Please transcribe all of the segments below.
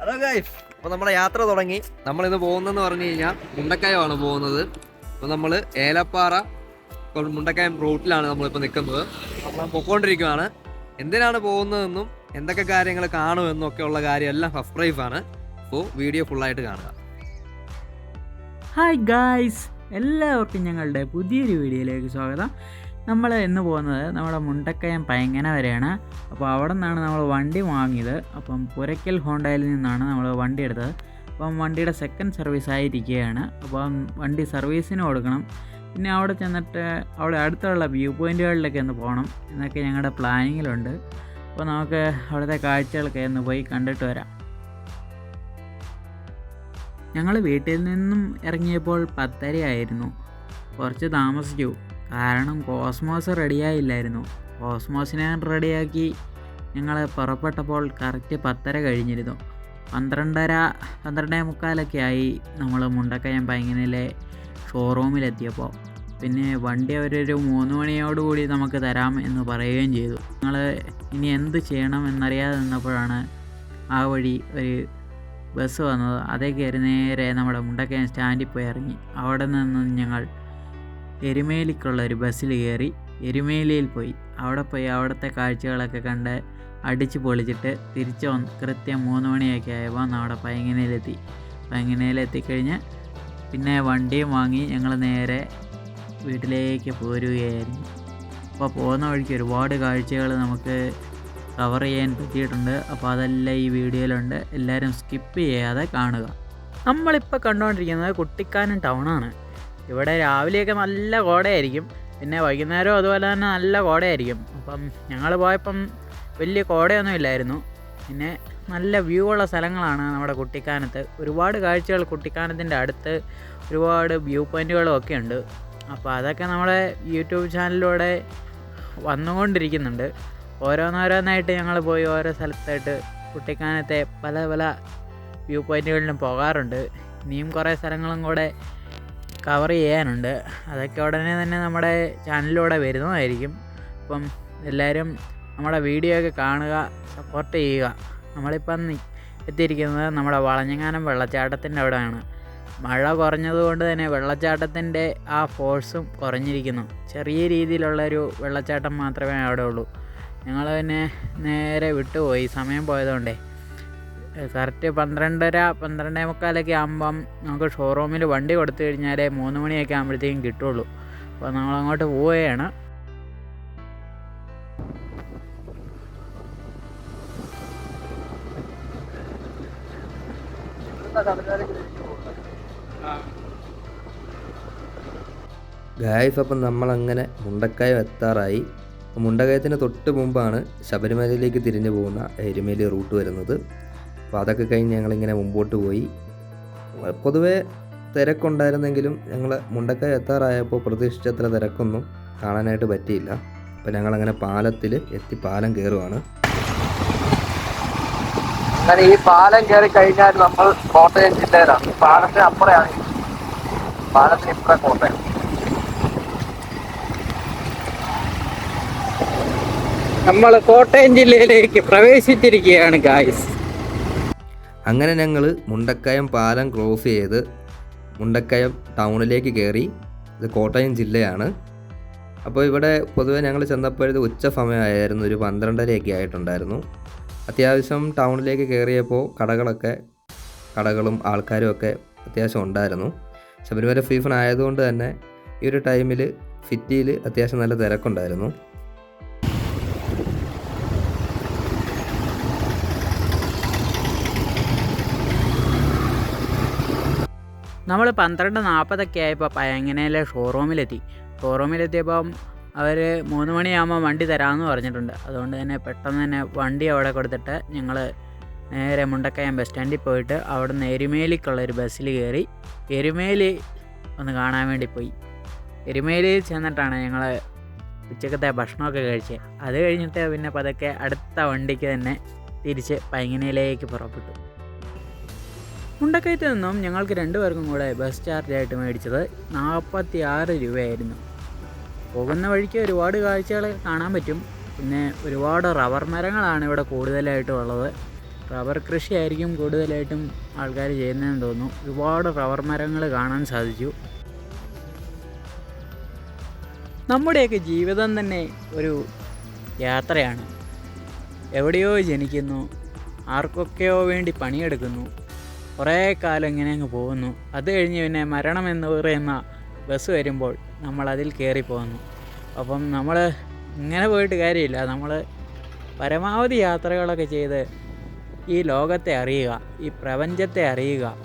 Hello guys അപ്പോൾ നമ്മുടെ യാത്ര തുടങ്ങി. നമ്മൾ നമ്മളിന്ന് പോകുന്നതെന്ന് പറഞ്ഞു കഴിഞ്ഞാൽ മുണ്ടക്കയമാണ് പോകുന്നത്. അപ്പോൾ നമ്മൾ ഏലപ്പാറ മുണ്ടക്കയം റൂട്ടിലാണ് നമ്മളിപ്പോൾ നിൽക്കുന്നത് നമ്മൾ പൊക്കോണ്ടിരിക്കുകയാണ് എന്തിനാണ് പോകുന്നതെന്നും എന്തൊക്കെ കാര്യങ്ങൾ കാണുമെന്നും ഒക്കെ ഉള്ള കാര്യം എല്ലാം സബ്സ്ക്രൈബ് ആണ്. അപ്പോൾ വീഡിയോ ഫുള്ളായിട്ട് കാണുക. ഹായ് ഗായ്സ് എല്ലാവർക്കും ഞങ്ങളുടെ പുതിയൊരു വീഡിയോയിലേക്ക് സ്വാഗതം. നമ്മൾ ഇന്ന് പോകുന്നത് നമ്മുടെ മുണ്ടക്കയം പയങ്ങന വരെയാണ്. അപ്പോൾ അവിടെ നിന്നാണ് നമ്മൾ വണ്ടി വാങ്ങിയത്. അപ്പം പുരയ്ക്കൽ ഹോണ്ടയിൽ നിന്നാണ് നമ്മൾ വണ്ടി എടുത്തത്. അപ്പം വണ്ടിയുടെ സെക്കൻഡ് സർവീസ് ആയിരിക്കുകയാണ്. അപ്പം വണ്ടി സർവീസിന് കൊടുക്കണം. പിന്നെ അവിടെ ചെന്നിട്ട് അവിടെ അടുത്തുള്ള വ്യൂ പോയിന്റുകളിലൊക്കെ ഒന്ന് പോകണം എന്നൊക്കെ ഞങ്ങളുടെ പ്ലാനിങ്ങിലുണ്ട് അപ്പോൾ നമുക്ക് അവിടുത്തെ കാഴ്ചകളൊക്കെ ഒന്ന് പോയി കണ്ടിട്ട് വരാം. ഞങ്ങൾ വീട്ടിൽ നിന്നും ഇറങ്ങിയപ്പോൾ പത്തരയായിരുന്നു. കുറച്ച് താമസിച്ചു കാരണം കോസ്മോസ് റെഡിയായില്ലായിരുന്നു. കോസ്മോസിനെ റെഡിയാക്കി ഞങ്ങൾ പുറപ്പെട്ടപ്പോൾ കറക്റ്റ് പത്തര കഴിഞ്ഞിരുന്നു. പന്ത്രണ്ടര പന്ത്രണ്ടേ മുക്കാലൊക്കെ ആയി നമ്മൾ മുണ്ടക്കയം പൈങ്ങനിലെ ഷോറൂമിലെത്തിയപ്പോൾ പിന്നെ വണ്ടി അവരൊരു മൂന്ന് മണിയോടുകൂടി നമുക്ക് തരാം എന്ന് പറയുകയും ചെയ്തു. ഞങ്ങൾ ഇനി എന്ത് ചെയ്യണം എന്നറിയാതെ നിന്നപ്പോഴാണ് ആ വഴി ഒരു ബസ് വന്നത്. അതേ കയറി നേരെ നമ്മുടെ മുണ്ടക്കയം സ്റ്റാൻഡിൽ പോയി ഇറങ്ങി. അവിടെ നിന്ന് ഞങ്ങൾ എരുമേലിക്കുള്ള ഒരു ബസ്സിൽ കയറി എരുമേലിയിൽ പോയി. അവിടെ പോയി അവിടുത്തെ കാഴ്ചകളൊക്കെ കണ്ട് അടിച്ച് പൊളിച്ചിട്ട് തിരിച്ച് വന്ന് കൃത്യം മൂന്ന് മണിയൊക്കെ ആയപ്പോൾ നമ്മുടെ പയങ്ങനയിലെത്തി പയങ്ങനയിലെത്തിക്കഴിഞ്ഞ് പിന്നെ വണ്ടിയും വാങ്ങി ഞങ്ങൾ നേരെ വീട്ടിലേക്ക് പോരുകയായിരുന്നു. അപ്പോൾ പോകുന്ന വഴിക്ക് ഒരുപാട് കാഴ്ചകൾ നമുക്ക് കവർ ചെയ്യാൻ പറ്റിയിട്ടുണ്ട്. അപ്പോൾ അതെല്ലാം ഈ വീഡിയോയിലുണ്ട്. എല്ലാവരും സ്കിപ്പ് ചെയ്യാതെ കാണുക. നമ്മളിപ്പോൾ കണ്ടുകൊണ്ടിരിക്കുന്നത് കുട്ടിക്കാനം ടൗണാണ് ഇവിടെ രാവിലെയൊക്കെ നല്ല കോടയായിരിക്കും. പിന്നെ വൈകുന്നേരവും അതുപോലെ തന്നെ നല്ല കോടയായിരിക്കും. അപ്പം ഞങ്ങൾ പോയപ്പം വലിയ കോടയൊന്നും ഇല്ലായിരുന്നു. പിന്നെ നല്ല വ്യൂ ഉള്ള സ്ഥലങ്ങളാണ് നമ്മുടെ കുട്ടിക്കാനത്ത്. ഒരുപാട് കാഴ്ചകൾ കുട്ടിക്കാനത്തിന്റെ അടുത്ത് ഒരുപാട് വ്യൂ പോയിന്റുകളും ഒക്കെ ഉണ്ട്. അപ്പോൾ അതൊക്കെ നമ്മുടെ യൂട്യൂബ് ചാനലിലൂടെ വന്നുകൊണ്ടിരിക്കുന്നുണ്ട്. ഓരോന്നോരോന്നായിട്ട് ഞങ്ങൾ പോയി ഓരോ സ്ഥലത്തായിട്ട് കുട്ടിക്കാനത്തെ പല പല വ്യൂ പോയിന്റുകളിലും പോകാറുണ്ട്. ഇനിയും കുറേ സ്ഥലങ്ങളും കൂടെ കവർ ചെയ്യാനുണ്ട്. അതൊക്കെ ഉടനെ തന്നെ നമ്മുടെ ചാനലിലൂടെ വരുന്നതായിരിക്കും. അപ്പം എല്ലാവരും നമ്മുടെ വീഡിയോ ഒക്കെ കാണുക സപ്പോർട്ട് ചെയ്യുക. നമ്മളിപ്പം എത്തിയിരിക്കുന്നത് നമ്മുടെ വളഞ്ഞങ്ങാനം വെള്ളച്ചാട്ടത്തിന്റെ അവിടെയാണ്. മഴ കുറഞ്ഞതുകൊണ്ട് തന്നെ വെള്ളച്ചാട്ടത്തിന്റെ ആ ഫോഴ്സും കുറഞ്ഞിരിക്കുന്നു. ചെറിയ രീതിയിലുള്ളൊരു വെള്ളച്ചാട്ടം മാത്രമേ അവിടെ ഉള്ളൂ. ഞങ്ങൾ പിന്നെ നേരെ വിട്ടുപോയി. സമയം പോയതുകൊണ്ടേ. കറക്റ്റ് പന്ത്രണ്ടര പന്ത്രണ്ടേ മുക്കാലൊക്കെ ആകുമ്പം നമുക്ക് ഷോറൂമിൽ വണ്ടി കൊടുത്തു കഴിഞ്ഞാൽ മൂന്ന് മണിയൊക്കെ ആകുമ്പോഴത്തേക്കും കിട്ടുള്ളൂ. അപ്പോൾ നമ്മൾ അങ്ങോട്ട് പോവുകയാണ്. ഗായ്സ് അപ്പം നമ്മളങ്ങനെ മുണ്ടക്കായം എത്താറായി. മുണ്ടക്കയത്തിന് തൊട്ട് മുമ്പാണ് ശബരിമലയിലേക്ക് തിരിഞ്ഞു പോകുന്ന എരുമേലി റൂട്ട് വരുന്നത്. അപ്പോൾ അതൊക്കെ കഴിഞ്ഞ് ഞങ്ങളിങ്ങനെ മുമ്പോട്ട് പോയി. പൊതുവേ തിരക്കുണ്ടായിരുന്നെങ്കിലും ഞങ്ങൾ മുണ്ടക്കയം എത്താറായപ്പോൾ പ്രതീക്ഷിച്ചത്ര തിരക്കൊന്നും കാണാനായിട്ട് പറ്റിയില്ല. അപ്പോൾ ഞങ്ങളങ്ങനെ പാലത്തിൽ എത്തി പാലം കയറുവാണ് അങ്ങനെ ഈ പാലം കയറി കഴിഞ്ഞാൽ നമ്മൾ കോട്ടയം ജില്ലയിലാണ്. പാലത്തിന് അപ്പുറയാണ്. പാലത്തിന് ഇപ്പുറം കോട്ടയം. നമ്മൾ കോട്ടയം ജില്ലയിലേക്ക് പ്രവേശിച്ചിരിക്കുകയാണ് ഗായ്സ് അങ്ങനെ ഞങ്ങൾ മുണ്ടക്കയം പാലം ക്രോസ് ചെയ്ത് മുണ്ടക്കയം ടൗണിലേക്ക് കയറി ഇത് കോട്ടയം ജില്ലയാണ്. അപ്പോൾ ഇവിടെ പൊതുവെ ഞങ്ങൾ ചെന്നപ്പോഴത് ഉച്ച സമയമായിരുന്നു. ഒരു പന്ത്രണ്ടരയൊക്കെ ആയിട്ടുണ്ടായിരുന്നു. അത്യാവശ്യം ടൗണിലേക്ക് കയറിയപ്പോൾ കടകളൊക്കെ കടകളും ആൾക്കാരും ഒക്കെ അത്യാവശ്യം ഉണ്ടായിരുന്നു. ശബരിമല സീസൺ ആയതുകൊണ്ട് തന്നെ ഈ ഒരു ടൈമിൽ സിറ്റിയിൽ അത്യാവശ്യം നല്ല തിരക്കുണ്ടായിരുന്നു. നമ്മൾ പന്ത്രണ്ട് നാൽപ്പതൊക്കെ ആയപ്പോൾ പയങ്ങനയിലെ ഷോറൂമിലെത്തി ഷോറൂമിലെത്തിയപ്പം അവർ മൂന്ന് മണിയാകുമ്പോൾ വണ്ടി തരാമെന്ന് പറഞ്ഞിട്ടുണ്ട്. അതുകൊണ്ട് തന്നെ പെട്ടെന്ന് തന്നെ വണ്ടി അവിടെ കൊടുത്തിട്ട് ഞങ്ങൾ നേരെ മുണ്ടക്കയം ബസ് സ്റ്റാൻഡിൽ പോയിട്ട് അവിടെ നിന്ന് എരുമേലിക്കുള്ള ഒരു ബസ്സിൽ കയറി എരുമേലി ഒന്ന് കാണാൻ വേണ്ടി പോയി. എരുമേലിയിൽ ചെന്നിട്ടാണ് ഞങ്ങൾ ഉച്ചക്കത്തെ ഭക്ഷണമൊക്കെ കഴിച്ചത് അത് കഴിഞ്ഞിട്ട് പിന്നെ പതുക്കെ അടുത്ത വണ്ടിക്ക് തന്നെ തിരിച്ച് പൈങ്ങനയിലേക്ക് പുറപ്പെട്ടു. മുണ്ടക്കയത്ത് നിന്നും ഞങ്ങൾക്ക് രണ്ടുപേർക്കും കൂടെ ബസ് ചാർജ് ആയിട്ട് മേടിച്ചത് നാൽപ്പത്തി ആറ് രൂപയായിരുന്നു. പോകുന്ന വഴിക്ക് ഒരുപാട് കാഴ്ചകൾ കാണാൻ പറ്റും. പിന്നെ ഒരുപാട് റബ്ബർ മരങ്ങളാണ് ഇവിടെ കൂടുതലായിട്ടും ഉള്ളത്. റബ്ബർ കൃഷിയായിരിക്കും കൂടുതലായിട്ടും ആൾക്കാർ ചെയ്യുന്നതെന്ന് തോന്നുന്നു. ഒരുപാട് റബ്ബർ മരങ്ങൾ കാണാൻ സാധിച്ചു. നമ്മുടെയൊക്കെ ജീവിതം തന്നെ ഒരു യാത്രയാണ്. എവിടെയോ ജനിക്കുന്നു. ആർക്കൊക്കെയോ വേണ്ടി പണിയെടുക്കുന്നു. കുറേ കാലം ഇങ്ങനെ അങ്ങ് പോകുന്നു. അത് കഴിഞ്ഞ് പിന്നെ മരണം എന്ന് പറയുന്ന ബസ് വരുമ്പോൾ നമ്മൾ അതിൽ കയറി പോകുന്നു അപ്പം നമ്മൾ ഇങ്ങനെ പോയിട്ട് കാര്യമില്ല. നമ്മൾ പരമാവധി യാത്രകളൊക്കെ ചെയ്ത് ഈ ലോകത്തെ അറിയുക ഈ പ്രപഞ്ചത്തെ അറിയുക.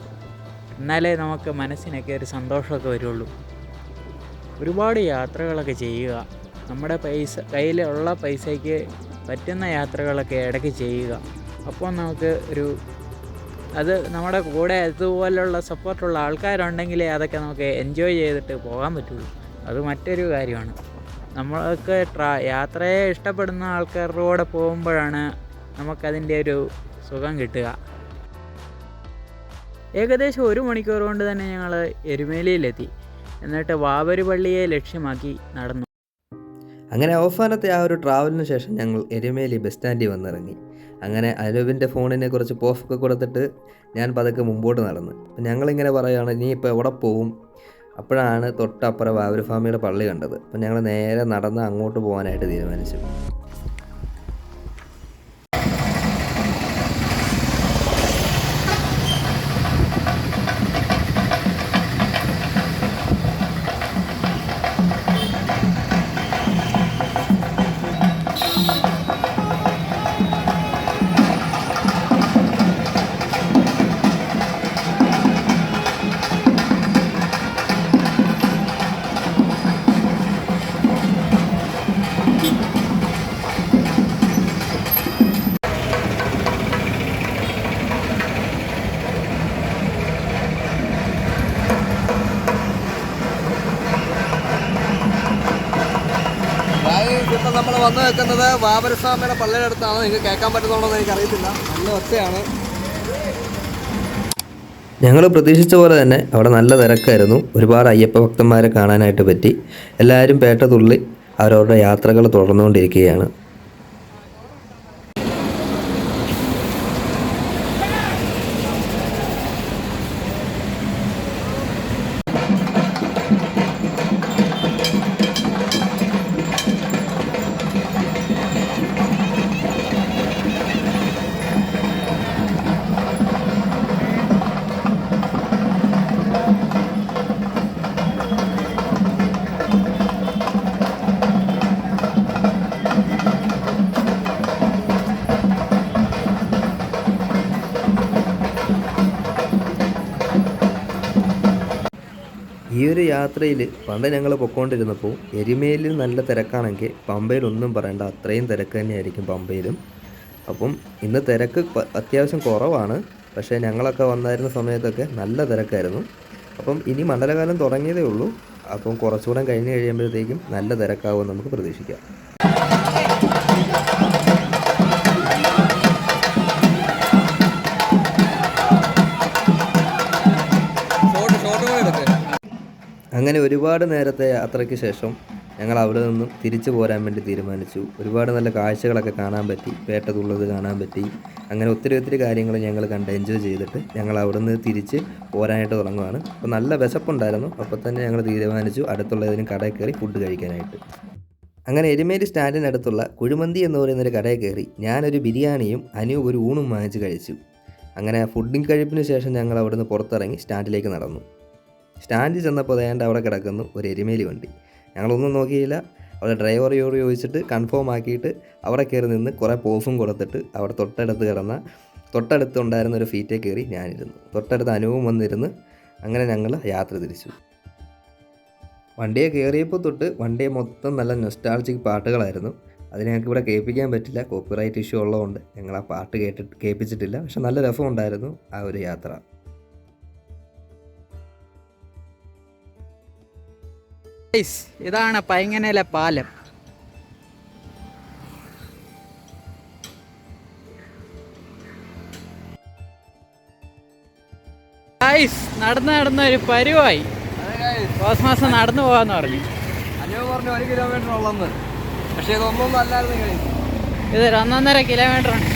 എന്നാലേ നമുക്ക് മനസ്സിനൊക്കെ ഒരു സന്തോഷമൊക്കെ വരുള്ളൂ. ഒരുപാട് യാത്രകളൊക്കെ ചെയ്യുക. നമ്മുടെ പൈസ കയ്യിലുള്ള പൈസയ്ക്ക് പറ്റുന്ന യാത്രകളൊക്കെ ഇടയ്ക്ക് ചെയ്യുക. അപ്പോൾ നമുക്ക് ഒരു അത് നമ്മുടെ കൂടെ അതുപോലുള്ള സപ്പോർട്ടുള്ള ആൾക്കാരുണ്ടെങ്കിലേ അതൊക്കെ നമുക്ക് എൻജോയ് ചെയ്തിട്ട് പോകാൻ പറ്റുള്ളൂ. അത് മറ്റൊരു കാര്യമാണ്. നമ്മൾക്ക് ട്രാ യാത്രയെ ഇഷ്ടപ്പെടുന്ന ആൾക്കാരുടെ കൂടെ പോകുമ്പോഴാണ് നമുക്കതിന്റെ ഒരു സുഖം കിട്ടുക. ഏകദേശം ഒരു മണിക്കൂർ കൊണ്ട് തന്നെ ഞങ്ങൾ എരുമേലിയിലെത്തി. എന്നിട്ട് വാവരുപള്ളിയെ ലക്ഷ്യമാക്കി നടന്നു. അങ്ങനെ അവസാനത്തെ ആ ഒരു ട്രാവലിന് ശേഷം ഞങ്ങൾ എരുമേലി ബസ് സ്റ്റാൻഡിൽ വന്നിറങ്ങി. അങ്ങനെ അനൂപിന്റെ ഫോണിനെ കുറച്ച് പോഫൊക്കെ കൊടുത്തിട്ട് ഞാൻ പതുക്കെ മുമ്പോട്ട് നടന്നു. അപ്പം ഞങ്ങളിങ്ങനെ പറയുകയാണ് നീ ഇപ്പോൾ എവിടെ പോവും? അപ്പോഴാണ് തൊട്ടപ്പുറം വാവൂർ ഫാമിയുടെ പള്ളി കണ്ടത്. അപ്പം ഞങ്ങൾ നേരെ നടന്ന് അങ്ങോട്ട് പോകാനായിട്ട് തീരുമാനിച്ചു. നിൽക്കുന്നത് ബാബരസ്വാമിയുടെ പള്ളിയുടെ അടുത്താണ്. നിങ്ങൾക്ക് കേൾക്കാൻ പറ്റുന്നുണ്ടോ എന്ന് എനിക്കറിയത്തില്ല. നല്ല ഒച്ചയാണ്. ഞങ്ങൾ പ്രതീക്ഷിച്ച പോലെ തന്നെ അവിടെ നല്ല തിരക്കായിരുന്നു. ഒരുപാട് അയ്യപ്പ ഭക്തന്മാരെ കാണാനായിട്ട് പറ്റി. എല്ലാവരും പേട്ട തുള്ളി അവരവരുടെ യാത്രകൾ തുടർന്നുകൊണ്ടിരിക്കുകയാണ്. ഒരു യാത്രയിൽ പണ്ട് ഞങ്ങൾ പൊക്കോണ്ടിരുന്നപ്പോൾ എരുമേലിൽ നല്ല തിരക്കാണെങ്കിൽ പമ്പയിൽ ഒന്നും പറയണ്ട അത്രയും തിരക്ക് തന്നെയായിരിക്കും പമ്പയിലും. അപ്പം ഇന്ന് തിരക്ക് അത്യാവശ്യം കുറവാണ്. പക്ഷേ ഞങ്ങളൊക്കെ വന്നായിരുന്ന സമയത്തൊക്കെ നല്ല തിരക്കായിരുന്നു. അപ്പം ഇനി മണ്ഡലകാലം തുടങ്ങിയതേ ഉള്ളൂ. അപ്പം കുറച്ചുകൂടെ കഴിഞ്ഞ് കഴിയുമ്പോഴത്തേക്കും നല്ല തിരക്കാവും നമുക്ക് പ്രതീക്ഷിക്കാം. അങ്ങനെ ഒരുപാട് നേരത്തെ യാത്രയ്ക്ക് ശേഷം ഞങ്ങൾ അവിടെ നിന്നും തിരിച്ചു പോരാൻ വേണ്ടി തീരുമാനിച്ചു. ഒരുപാട് നല്ല കാഴ്ചകളൊക്കെ കാണാൻ പറ്റി പേട്ടതുള്ളത് കാണാൻ പറ്റി. അങ്ങനെ ഒത്തിരി ഒത്തിരി കാര്യങ്ങൾ ഞങ്ങൾ കണ്ട് എൻജോയ് ചെയ്തിട്ട് ഞങ്ങൾ അവിടെ നിന്ന് തിരിച്ച് പോരാനായിട്ട് തുടങ്ങുകയാണ് അപ്പോൾ നല്ല വിശപ്പുണ്ടായിരുന്നു. അപ്പോൾ തന്നെ ഞങ്ങൾ തീരുമാനിച്ചു അടുത്തുള്ള ഏതെങ്കിലും കടയിൽ കയറി ഫുഡ് കഴിക്കാനായിട്ട്. അങ്ങനെ എരുമേലി സ്റ്റാൻഡിനടുത്തുള്ള കുഴിമന്തി എന്ന് പറയുന്നൊരു കടയിൽ കയറി ഞാനൊരു ബിരിയാണിയും അനു ഒരു ഊണും വാങ്ങിച്ച് കഴിച്ചു. അങ്ങനെ ഫുഡിങ് കഴിപ്പിന് ശേഷം ഞങ്ങൾ അവിടുന്ന് പുറത്തിറങ്ങി സ്റ്റാൻഡിലേക്ക് നടന്നു. സ്റ്റാൻഡിൽ ചെന്നപ്പോൾ ദേണ്ട അവിടെ കിടക്കുന്നു ഒരു എരുമേലി വണ്ടി. ഞങ്ങളൊന്നും നോക്കിയില്ല. അവിടെ ഡ്രൈവറോട് ചോദിച്ചിട്ട് കൺഫേം ആക്കിയിട്ട് അവിടെ കയറി നിന്ന് കുറേ പോഫും കൊടുത്തിട്ട് അവിടെ തൊട്ടടുത്ത് കിടന്ന തൊട്ടടുത്ത് ഉണ്ടായിരുന്ന ഒരു ഫീറ്റേ കയറി ഞാനിരുന്നു. തൊട്ടടുത്ത് അനുവും വന്നിരുന്ന് അങ്ങനെ ഞങ്ങൾ യാത്ര തിരിച്ചു. വണ്ടിയെ കയറിയപ്പോൾ തൊട്ട് വണ്ടിയെ മൊത്തം നല്ല നൊസ്റ്റാൾജിക് പാട്ടുകളായിരുന്നു. അത് ഞങ്ങൾക്ക് ഇവിടെ കേൾപ്പിക്കാൻ പറ്റില്ല. കോപ്പിറൈറ്റ് ഇഷ്യൂ ഉള്ളതുകൊണ്ട് ഞങ്ങൾ ആ പാട്ട് കേട്ടിട്ട് കേൾപ്പിച്ചിട്ടില്ല. പക്ഷെ നല്ല രസമുണ്ടായിരുന്നു ആ ഒരു യാത്ര. ഇതാണ് പൈങ്ങനയിലെ പാലം. ഗൈസ്, നടന്ന് നടന്ന ഒരു പരുവായി. കോസ്മാസം നടന്നു പോകാന്ന് പറഞ്ഞു. പറഞ്ഞു ഒരു കിലോമീറ്റർ ഉള്ളന്ന്. പക്ഷേ ഇതൊന്നും അല്ലായിരുന്നു ഇതൊരു ഇത് ഒന്നൊന്നര കിലോമീറ്റർ ഉണ്ട്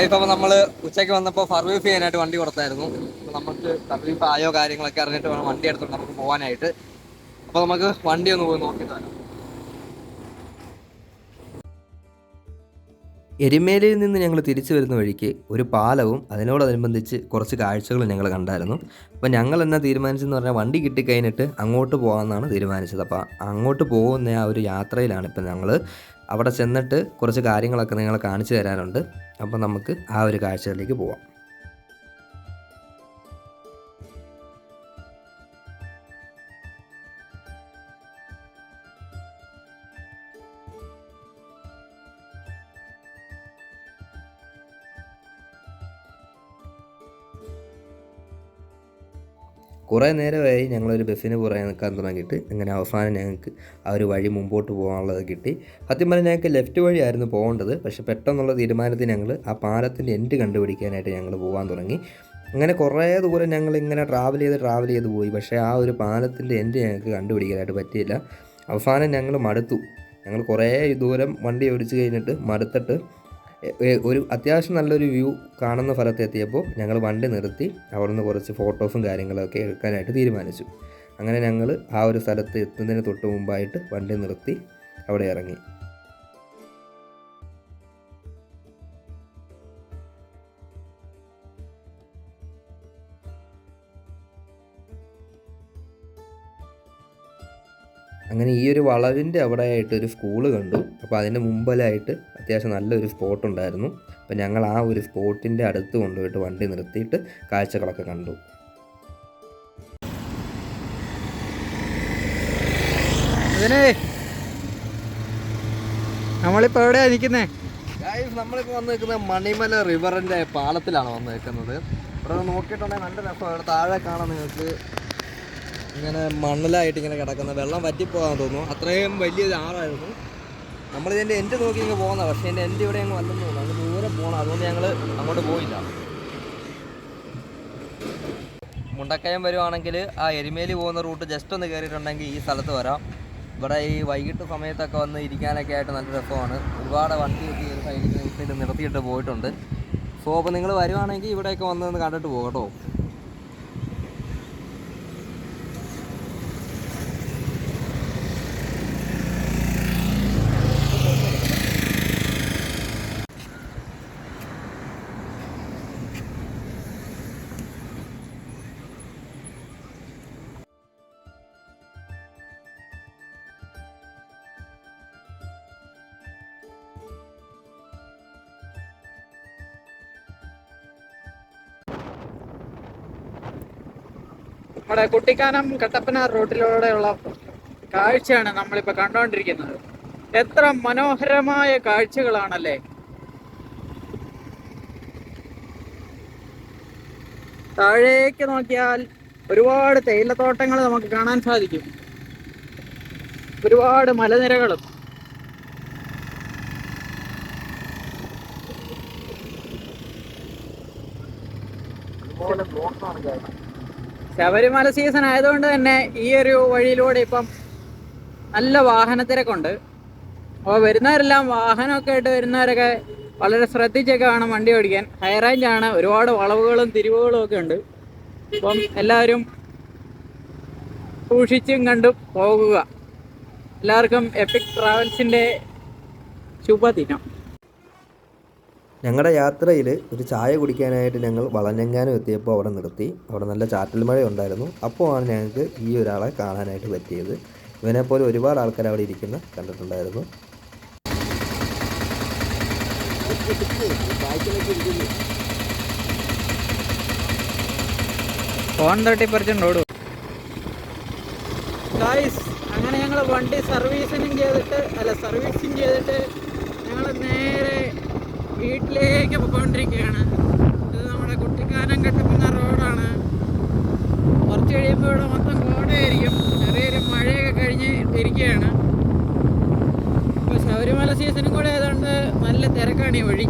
ഇപ്പോൾ നമ്മൾ ഉച്ചയ്ക്ക് വന്നപ്പോൾ സർവീസ് ചെയ്യാനായിട്ട് വണ്ടി കൊടുത്തായിരുന്നു. നമുക്ക് സർവീസ് ആയോ കാര്യങ്ങളൊക്കെ അറിഞ്ഞിട്ട് വേണം വണ്ടി എടുത്തിട്ട് നമുക്ക് പോകാനായിട്ട് അപ്പോൾ നമുക്ക് വണ്ടി ഒന്ന് പോയി നോക്കിയിട്ട് വരാം എരുമേലിയിൽ നിന്ന് ഞങ്ങൾ തിരിച്ചു വരുന്ന വഴിക്ക് ഒരു പാലവും അതിനോടനുബന്ധിച്ച് കുറച്ച് കാഴ്ചകളും ഞങ്ങൾ കണ്ടായിരുന്നു. അപ്പോൾ ഞങ്ങൾ എന്നാ തീരുമാനിച്ചെന്ന് പറഞ്ഞാൽ വണ്ടി കിട്ടിക്കഴിഞ്ഞിട്ട് അങ്ങോട്ട് പോകാമെന്നാണ് തീരുമാനിച്ചത്. അപ്പോൾ അങ്ങോട്ട് പോകുന്ന ആ ഒരു യാത്രയിലാണ് ഇപ്പം ഞങ്ങൾ അവിടെ ചെന്നിട്ട് കുറച്ച് കാര്യങ്ങളൊക്കെ നിങ്ങളെ കാണിച്ചു തരാനുണ്ട്. അപ്പോൾ നമുക്ക് ആ ഒരു കാഴ്ചകളിലേക്ക് പോവാം. കുറേ നേരമായി ഞങ്ങളൊരു ബസ്സിന് പുറകെ നിൽക്കാൻ തുടങ്ങിയിട്ട് അങ്ങനെ അവസാനം ഞങ്ങൾക്ക് ആ ഒരു വഴി മുമ്പോട്ട് പോകാനുള്ളത് കിട്ടി. സത്യം പറഞ്ഞാൽ ഞങ്ങൾക്ക് ലെഫ്റ്റ് വഴിയായിരുന്നു പോകേണ്ടത്. പക്ഷേ പെട്ടെന്നുള്ള തീരുമാനത്തിൽ ഞങ്ങൾ ആ പാലത്തിന്റെ എൻഡ് കണ്ടുപിടിക്കാനായിട്ട് ഞങ്ങൾ പോകാൻ തുടങ്ങി. അങ്ങനെ കുറേ ദൂരം ഞങ്ങൾ ഇങ്ങനെ ട്രാവൽ ചെയ്ത് ട്രാവൽ ചെയ്ത് പോയി. പക്ഷേ ആ ഒരു പാലത്തിന്റെ എൻഡ് ഞങ്ങൾക്ക് കണ്ടുപിടിക്കാനായിട്ട് പറ്റിയില്ല. അവസാനം ഞങ്ങൾ മടുത്തു. ഞങ്ങൾ കുറേ ദൂരം വണ്ടി ഓടിച്ച് കഴിഞ്ഞിട്ട് മടുത്തിട്ട് ഒരു അത്യാവശ്യം നല്ലൊരു വ്യൂ കാണുന്ന ഫലത്തെത്തിയപ്പോൾ ഞങ്ങൾ വണ്ടി നിർത്തി. അവിടുന്ന് കുറച്ച് ഫോട്ടോസും കാര്യങ്ങളൊക്കെ എടുക്കാനായിട്ട് തീരുമാനിച്ചു. അങ്ങനെ ഞങ്ങൾ ആ ഒരു സ്ഥലത്ത് എത്തുന്നതിന് തൊട്ട് മുമ്പായിട്ട് വണ്ടി നിർത്തി അവിടെ ഇറങ്ങി. അങ്ങനെ ഈ ഒരു വളവിന്റെ അവിടെ ആയിട്ട് ഒരു സ്കൂൾ കണ്ടു. അപ്പോൾ അതിന്റെ മുമ്പിലായിട്ട് അത്യാവശ്യം നല്ലൊരു സ്പോട്ട് ഉണ്ടായിരുന്നു. അപ്പോൾ ഞങ്ങൾ ആ ഒരു സ്പോട്ടിന്റെ അടുത്ത് കൊണ്ടുപോയിട്ട് വണ്ടി നിർത്തിയിട്ട് കാഴ്ചകളൊക്കെ കണ്ടു. അതിനെ. നമ്മളിപ്പോ എവിടെയാ നിൽക്കുന്നേ? നമ്മളിപ്പോൾ വന്ന് നിൽക്കുന്നത് മണിമല റിവറിന്റെ പാലത്തിലാണ് വന്ന് നിൽക്കുന്നത് ഇവിടെ നോക്കിയിട്ടുണ്ടെങ്കിൽ നല്ല രസമാണ്. താഴെ കാണാൻ നിങ്ങൾക്ക് ഇങ്ങനെ മണ്ണിലായിട്ട് ഇങ്ങനെ കിടക്കുന്ന വെള്ളം വറ്റിപ്പോകാൻ തോന്നുന്നു. അത്രയും വലിയൊരു നമ്മൾ നമ്മളിതിന്റെ എന്റെ നോക്കി ഇങ്ങനെ പോകുന്നത് പക്ഷേ എന്റെ എന്റെ ഇവിടെ അങ്ങ് വല്ലെന്ന് തോന്നുന്നു. അങ്ങ് ദൂരെ പോകണം അതുകൊണ്ട് ഞങ്ങൾ അങ്ങോട്ട് പോയില്ല. മുണ്ടക്കയം വരുവാണെങ്കിൽ ആ എരുമേലി പോകുന്ന റൂട്ട് ജസ്റ്റ് ഒന്ന് കയറിയിട്ടുണ്ടെങ്കിൽ ഈ സ്ഥലത്ത് വരാം. ഇവിടെ ഈ വൈകിട്ട് സമയത്തൊക്കെ വന്ന് ഇരിക്കാനൊക്കെ ആയിട്ട് നല്ല രസമാണ്. ഒരുപാട് വണ്ടിയൊക്കെ ഈ സൈഡിൽ നിർത്തിയിട്ട് പോയിട്ടുണ്ട്. സോ അപ്പോൾ നിങ്ങൾ വരുവാണെങ്കിൽ ഇവിടെയൊക്കെ വന്നതെന്ന് കണ്ടിട്ട് പോകും നമ്മുടെ കുട്ടിക്കാനം കട്ടപ്പന റോഡിലൂടെയുള്ള കാഴ്ചയാണ് നമ്മളിപ്പോൾ കണ്ടുകൊണ്ടിരിക്കുന്നത് എത്ര മനോഹരമായ കാഴ്ചകളാണല്ലേ? താഴേക്ക് നോക്കിയാൽ ഒരുപാട് തേയിലത്തോട്ടങ്ങൾ നമുക്ക് കാണാൻ സാധിക്കും. ഒരുപാട് മലനിരകളും. ശബരിമല സീസൺ ആയതുകൊണ്ട് തന്നെ ഈ ഒരു വഴിയിലൂടെ ഇപ്പം നല്ല വാഹനത്തിരക്കുണ്ട്. അപ്പോൾ വരുന്നവരെല്ലാം വാഹനമൊക്കെ ആയിട്ട് വരുന്നവരൊക്കെ വളരെ ശ്രദ്ധിച്ചൊക്കെ വേണം വണ്ടി ഓടിക്കാൻ. ഹൈ റേഞ്ച് ആണ്. ഒരുപാട് വളവുകളും തിരിവുകളും ഒക്കെ ഉണ്ട്. അപ്പം എല്ലാവരും സൂക്ഷിച്ചും കണ്ടും പോകുക. എല്ലാവർക്കും എപ്പിക് ട്രാവൽസിന്റെ ശുഭദിനം. ഞങ്ങളുടെ യാത്രയിൽ ഒരു ചായ കുടിക്കാനായിട്ട് ഞങ്ങൾ വളഞ്ഞെങ്ങാനും എത്തിയപ്പോൾ അവിടെ നിർത്തി. അവിടെ നല്ല ചാറ്റൽ മഴ ഉണ്ടായിരുന്നു അപ്പോൾ ആണ് ഞങ്ങൾക്ക് ഈ ഒരാളെ കാണാനായിട്ട് പറ്റിയത്. ഇവനെപ്പോലെ ഒരുപാട് ആൾക്കാർ അവിടെ ഇരിക്കുന്ന കണ്ടിട്ടുണ്ടായിരുന്നു. ഫോൺ തട്ടി ഓടും. ഗായ്സ് അങ്ങനെ ഞങ്ങൾ വണ്ടി സർവീസിനും ചെയ്തിട്ട് അല്ല സർവീസിങ് ചെയ്തിട്ട് ഞങ്ങൾ നേരെ വീട്ടിലേക്ക് പോയിക്കൊണ്ടിരിക്കുകയാണ്. ഇത് നമ്മുടെ കുട്ടിക്കാനം കെട്ടപ്പുന്ന റോഡാണ്. കുറച്ച് കഴിയുമ്പോൾ ഇവിടെ മൊത്തം കോടയായിരിക്കും. ചെറിയൊരു മഴയൊക്കെ കഴിഞ്ഞ് ഇരിക്കുകയാണ് ഇപ്പോൾ ശബരിമല സീസണും കൂടെ ആയതുകൊണ്ട് നല്ല തിരക്കാണ് ഈ വഴി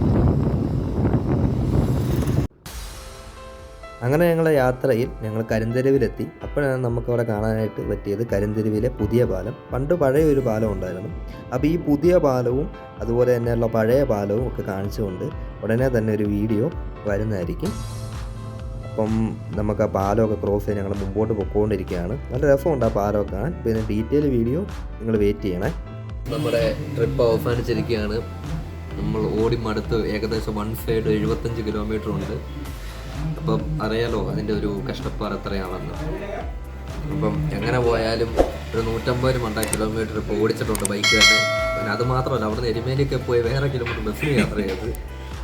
അങ്ങനെ ഞങ്ങളുടെ യാത്രയിൽ ഞങ്ങൾ കരിന്തെരുവിലെത്തി. അപ്പോഴാണ് നമുക്കവിടെ കാണാനായിട്ട് പറ്റിയത് കരിന്തെരുവിലെ പുതിയ പാലം. പണ്ട് പഴയ ഒരു പാലം ഉണ്ടായിരുന്നു. അപ്പോൾ ഈ പുതിയ പാലവും അതുപോലെ തന്നെയുള്ള പഴയ പാലവും ഒക്കെ കാണിച്ചുകൊണ്ട് ഉടനെ തന്നെ ഒരു വീഡിയോ വരുന്നതായിരിക്കും. അപ്പം നമുക്ക് ആ പാലമൊക്കെ ക്രോസ് ചെയ്ത് ഞങ്ങൾ മുമ്പോട്ട് പൊക്കോണ്ടിരിക്കുകയാണ്. നല്ല രസമുണ്ട് ആ പാലമൊക്കെ കാണാൻ. പിന്നെ ഡീറ്റെയിൽ വീഡിയോ നിങ്ങൾ വെയിറ്റ് ചെയ്യണേ. നമ്മുടെ ട്രിപ്പ് അവസാനിച്ചിരിക്കുകയാണ്. നമ്മൾ ഓടി മടുത്ത് ഏകദേശം വൺ സൈഡ് എഴുപത്തഞ്ച് കിലോമീറ്റർ ഉണ്ട്. അപ്പം അറിയാലോ അതിന്റെ ഒരു കഷ്ടപ്പാട് എത്രയാണെന്ന്. അപ്പം എങ്ങനെ പോയാലും ഒരു നൂറ്റമ്പത് മണ്ടാ കിലോമീറ്റർ ഇപ്പോൾ ഓടിച്ചിട്ടുണ്ട് ബൈക്ക് തന്നെ. പിന്നെ അത് മാത്രമല്ല അവിടുന്ന് എരുമേലിയൊക്കെ പോയി വേറെ കിലോമീറ്റർ ബസ്സിന് യാത്ര ചെയ്ത്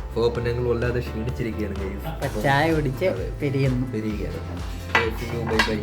അപ്പോൾ പിന്നെ ഞങ്ങൾ വല്ലാതെ ക്ഷീണിച്ചിരിക്കുകയാണ്. ചായ കുടിച്ച് പിരിയുന്നു. പിരിയുകയാണ്. Bye bye